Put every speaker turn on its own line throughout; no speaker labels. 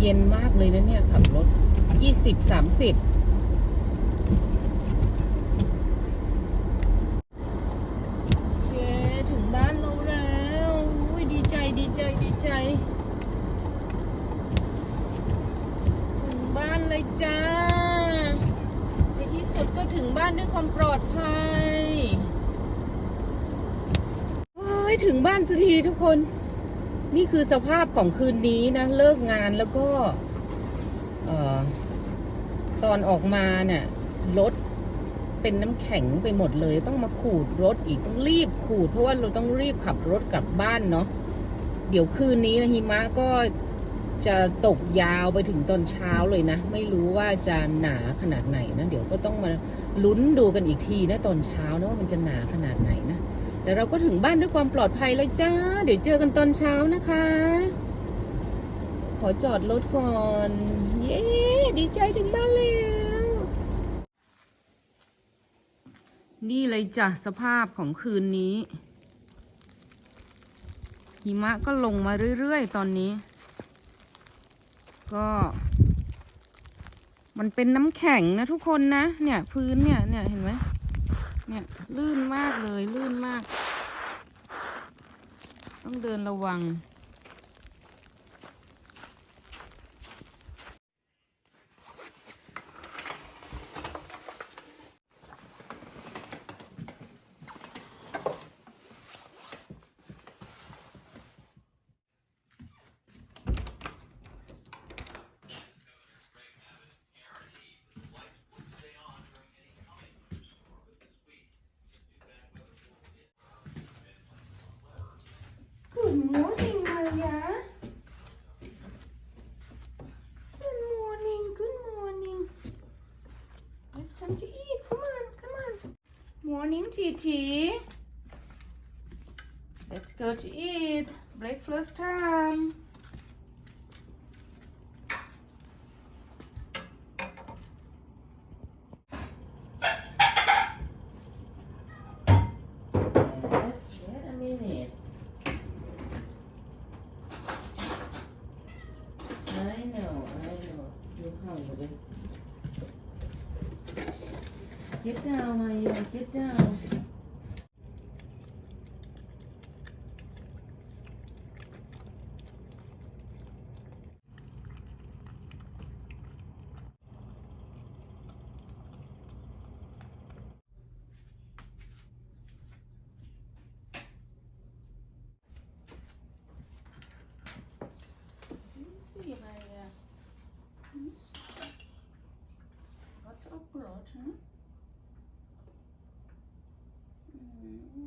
เย็นมากเลยนะเนี่ย ขับรถยี่สิบสามสิบโอเค ถึงบ้านเราแล้วอุ้ยดีใจดีใจดีใจ ถึงบ้านเลยจ้า ในที่สุดก็ถึงบ้านด้วยความปลอดภัย เฮ้ย ถึงบ้านสักทีทุกคน นี่คือสภาพของคืนนี้นะ เลิกงานแล้วก็ตอนออกมาเนี่ยรถเป็นน้ำแข็งไปหมดเลย ต้องมาขูดรถอีกต้องรีบขูด เพราะว่าเราต้องรีบขับรถกลับบ้านเนาะเดี๋ยวคืนนี้นะหิมะก็จะตกยาวไปถึงตอนเช้าเลยนะ ไม่รู้ว่าจะหนาขนาดไหนนะ เดี๋ยวก็ต้องมาลุ้นดูกันอีกทีนะตอนเช้านะว่ามันจะหนาขนาดไหนนะ แต่เราก็ถึงบ้านด้วยความปลอดภัยแล้วจ้า เดี๋ยวเจอกันตอนเช้านะคะ ขอจอดรถก่อน เย้ ดีใจถึงบ้านแล้ว นี่เลยจ้ะสภาพของคืนนี้ หิมะก็ลงมาเรื่อยๆ ตอนนี้ ก็ มันเป็นน้ำแข็งนะทุกคนนะ เนี่ย พื้นเนี่ยเนี่ยเห็นไหม เนี่ยลื่นมากเลยลื่นมาก ต้องเดินระวัง Morning, Titi. Let's go to eat. Breakfast time. I know, I know. You're hungry. Get down, Maya. Get down. สิอะไ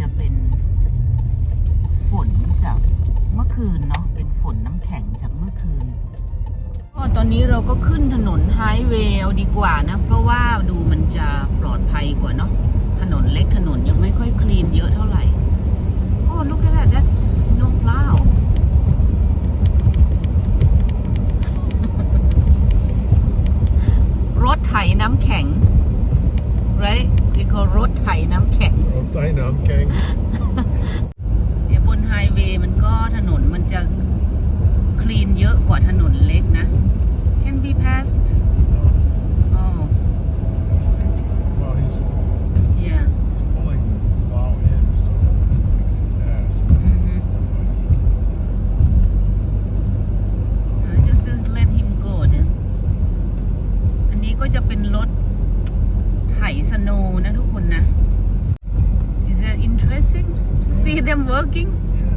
จะเป็นฝนจากเมื่อคืนเนาะเป็นฝนน้ำแข็งจากเมื่อคืนก็ตอนนี้เราก็ขึ้นถนนไฮเวย์เอาดีกว่านะ เพราะว่าดูมันจะปลอดภัยกว่าเนาะถนนเล็กถนนยังไม่ค่อยคลีนเยอะเท่าไหร่ โอ้ look at that that's snow plow รถไถน้ำแข็ง right they call รถไถน้ำแข็ง
รถใต้น้ำแข็ง
เดี๋ยวบนไฮเวย์มันก็ถนนมันจะคลีนเยอะกว่าถนนเล็กนะ can be passed oh
Well, he's,
yeah
he's pulling the plow in so we can pass. But
Mhm.
if I need to do
Uh, just just let him go then อันนี้ก็จะเป็นรถไถสโนว์นะทุกคนนะ is that interesting to see them working
that, yeah.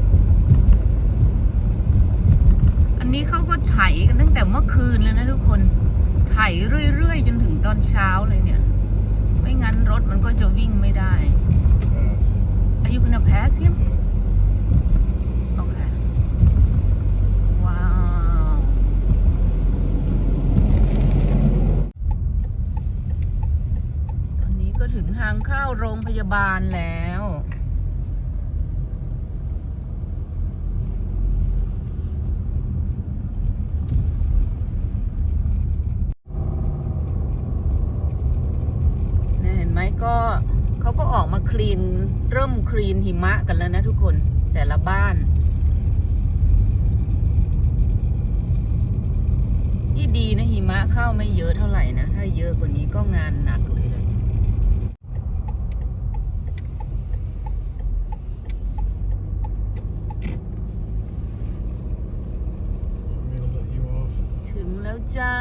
นี้เขาก็ไถกันตั้งแต่เมื่อคืนเลยนะทุกคน ไถเรื่อยๆ จนถึงตอนเช้าเลยเนี่ย ไม่งั้นรถมันก็จะวิ่งไม่ได้
Yes.
Are you gonna pass him?
Yeah.
Okay. ว้าวตอนนี้ก็ถึงทางเข้าโรงพยาบาลแล้ว เนี่ยเห็นไหมก็เขา ก็ออกมาคลีน เริ่มคลีนหิมะกันแล้วนะทุกคนแต่ละบ้าน นี่ดีนะหิมะเข้าไม่เยอะเท่าไหร่นะ ถ้าเยอะกว่านี้ก็งานหนักเลยเลย ถึงแล้วจ้า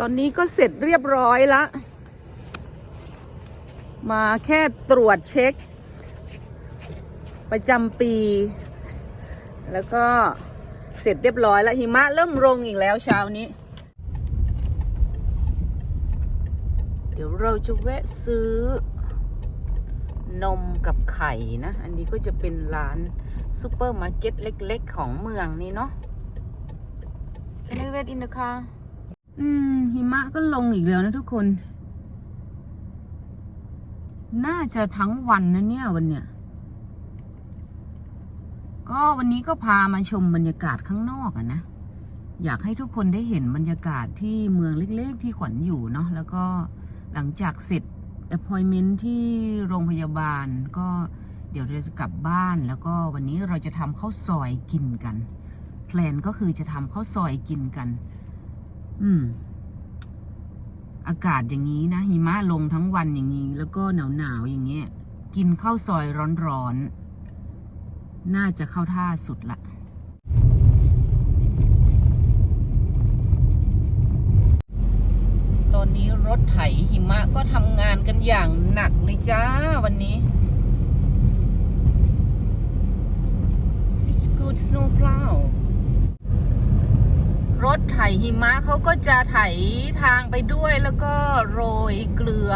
ตอนนี้ก็เสร็จเรียบร้อยละ มาแค่ตรวจเช็ค ประจำปี แล้วก็เสร็จเรียบร้อยแล้วหิมะเริ่มลงอีกแล้วเช้านี้ เดี๋ยวเราจะแวะซื้อนมกับไข่นะ อันนี้ก็จะเป็นร้านซูเปอร์มาร์เก็ตเล็ก ๆ ของเมืองนี่เนาะ Can I wait in the car อืม หิมะก็ลงอีกแล้วนะทุกคน น่าจะทั้งวันนะเนี่ยวันเนี้ย ก็วันนี้ก็พามาชมบรรยากาศข้างนอกอะนะ อยากให้ทุกคนได้เห็นบรรยากาศที่เมืองเล็กๆ ที่ขวัญอยู่เนาะ แล้วก็หลังจากเสร็จ appointment ที่โรงพยาบาลก็เดี๋ยวเราจะกลับบ้านแล้วก็วันนี้เราจะทำข้าวซอยกินกัน แพลนก็คือจะทำข้าวซอยกินกัน อืม อากาศอย่างนี้นะหิมะลงทั้งวันอย่างนี้ แล้วก็หนาวหนาวๆอย่างเงี้ย กินข้าวซอยร้อนๆ น่าจะเข้าท่าสุดละตอนนี้รถไถหิมะก็ทำงานกันอย่างหนักเลยจ้าวันนี้ It's good snow plow รถไถหิมะเขาก็จะไถทางไปด้วยแล้วก็โรยเกลือ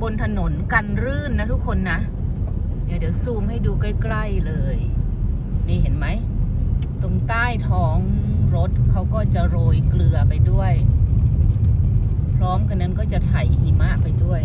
บนถนนกันรื่นนะทุกคนนะ เดี๋ยวเดี๋ยวซูมให้ดูใกล้ ๆเลย นี่เห็นไหม ตรงใต้ท้องรถเขาก็จะโรยเกลือไปด้วย พร้อมกันนั้นก็จะไถหิมะไปด้วย